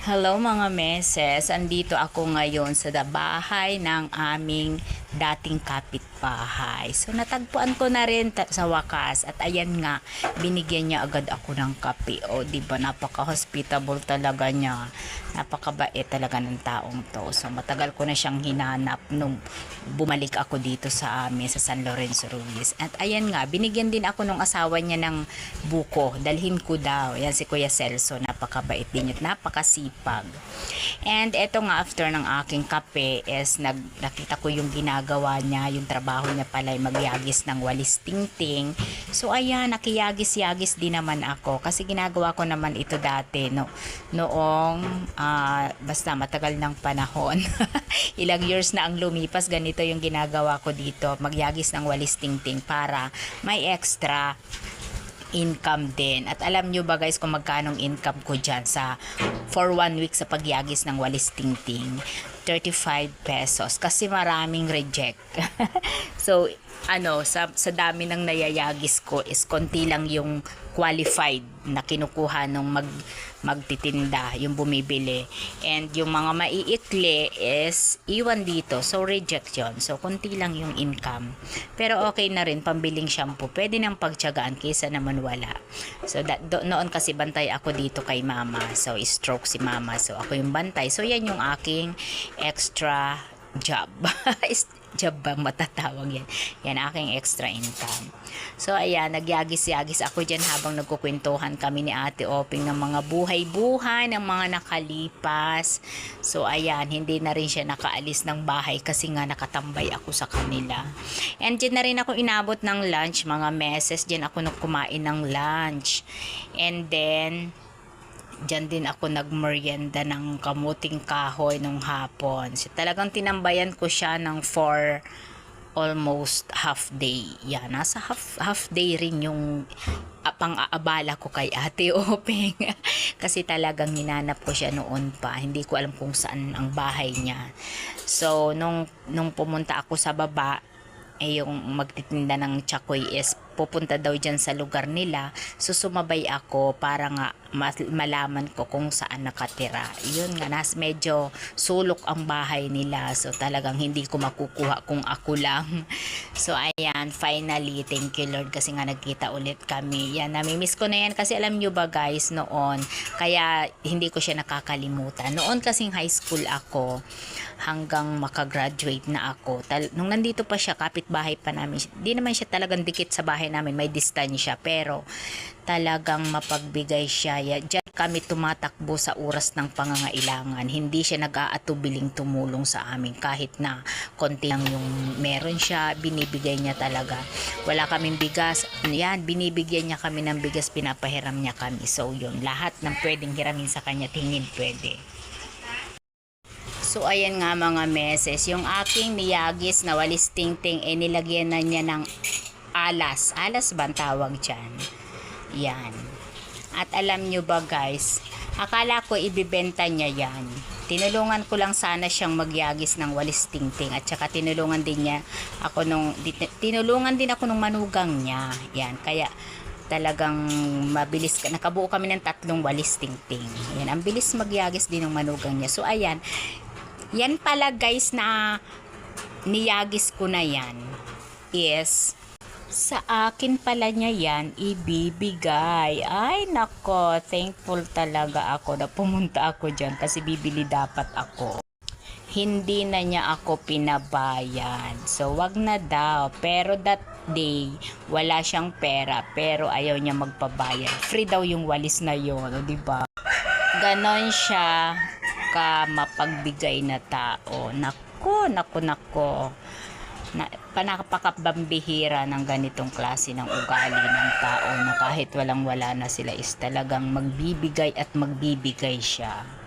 Hello mga meses, andito ako ngayon sa bahay ng aming dating kapitbahay. So natagpuan ko na rin sa wakas at ayan nga, binigyan niya agad ako ng kape. O di ba napaka-hospitable talaga niya. Napakabait talaga ng taong to. So matagal ko na siyang hinanap nung bumalik ako dito sa amin sa San Lorenzo Ruiz. At ayan nga, binigyan din ako ng asawa niya ng buko. Dalhin ko daw. Yan si Kuya Celso, napakabait din at napakasipag. And eto nga after ng aking kape is nag, nakita ko yung ginagawa niya, yung trabaho niya pala ay magyagis ng walis tingting. So ayan, nakiyagis-yagis din naman ako kasi ginagawa ko naman ito dati no noong ah, basta matagal ng panahon. Ilang years na ang lumipas, ganito yung ginagawa ko dito, magyagis ng walis tingting para may extra income din. At alam nyo ba guys kung magkanong income ko dyan sa for one week sa pagyagis ng walis tingting? 35 pesos kasi maraming reject. so, ano, sa, sa dami ng nayayagis ko is konti lang yung qualified na kinukuha nung mag, magtitinda, yung bumibili. And yung mga maiikli is iwan dito. So, reject yon So, konti lang yung income. Pero okay na rin, pambiling shampoo. Pwede nang pagtyagaan kaysa naman wala. So, that, do, noon kasi bantay ako dito kay mama. So, stroke si mama. So, ako yung bantay. So, yan yung aking extra job. job bang matatawag yan? Yan aking extra income. So ayan, nagyagis-yagis ako dyan habang nagkukwentuhan kami ni Ate Oping ng mga buhay-buhay, ng mga nakalipas. So ayan, hindi na rin siya nakaalis ng bahay kasi nga nakatambay ako sa kanila. And dyan na rin ako inabot ng lunch, mga meses. Dyan ako nagkumain ng lunch. And then, Diyan din ako nagmerienda ng kamuting kahoy nung hapon. So, talagang tinambayan ko siya ng for almost half day. Yan, nasa half, half day rin yung pang-aabala ko kay Ate Openg. Kasi talagang hinanap ko siya noon pa. Hindi ko alam kung saan ang bahay niya. So, nung, nung pumunta ako sa baba, eh yung magtitinda ng chakoy is pupunta daw dyan sa lugar nila. So sumabay ako para nga malaman ko kung saan nakatira. Yun nga, nas medyo sulok ang bahay nila. So talagang hindi ko makukuha kung ako lang. So ayan, finally, thank you Lord kasi nga nagkita ulit kami. Yan, namimiss ko na yan kasi alam nyo ba guys noon, kaya hindi ko siya nakakalimutan. Noon kasing high school ako, hanggang makagraduate na ako. Tal- nung nandito pa siya, kapitbahay pa namin, di naman siya talagang dikit sa bahay namin, may distansya, pero talagang mapagbigay siya. Ya- Diyan kami tumatakbo sa oras ng pangangailangan. Hindi siya nag-aatubiling tumulong sa amin kahit na konti lang yung meron siya, binibigay niya talaga. Wala kaming bigas, yan, binibigyan niya kami ng bigas, pinapahiram niya kami. So yun, lahat ng pwedeng hiramin sa kanya, tingin pwede. So, ayan nga mga meses. Yung aking niyagis na walis tingting, eh, nilagyan na niya ng alas. Alas ba ang tawag dyan? Yan. At alam nyo ba guys, akala ko ibibenta niya yan. Tinulungan ko lang sana siyang magyagis ng walis tingting at saka tinulungan din niya ako nung tinulungan din ako nung manugang niya. Yan, kaya talagang mabilis ka. Nakabuo kami ng tatlong walis tingting. Yan, ang bilis magyagis din ng manugang niya. So ayan, yan pala guys na niyagis ko na yan is sa akin pala niya yan ibibigay. Ay nako, thankful talaga ako na pumunta ako dyan kasi bibili dapat ako. Hindi na niya ako pinabayan. So, wag na daw. Pero that day, wala siyang pera. Pero ayaw niya magpabayad. Free daw yung walis na yun. O, diba? Ganon siya ka mapagbigay na tao. Nako, nako, nako. Na, panakapakabambihira ng ganitong klase ng ugali ng tao na kahit walang wala na sila is talagang magbibigay at magbibigay siya.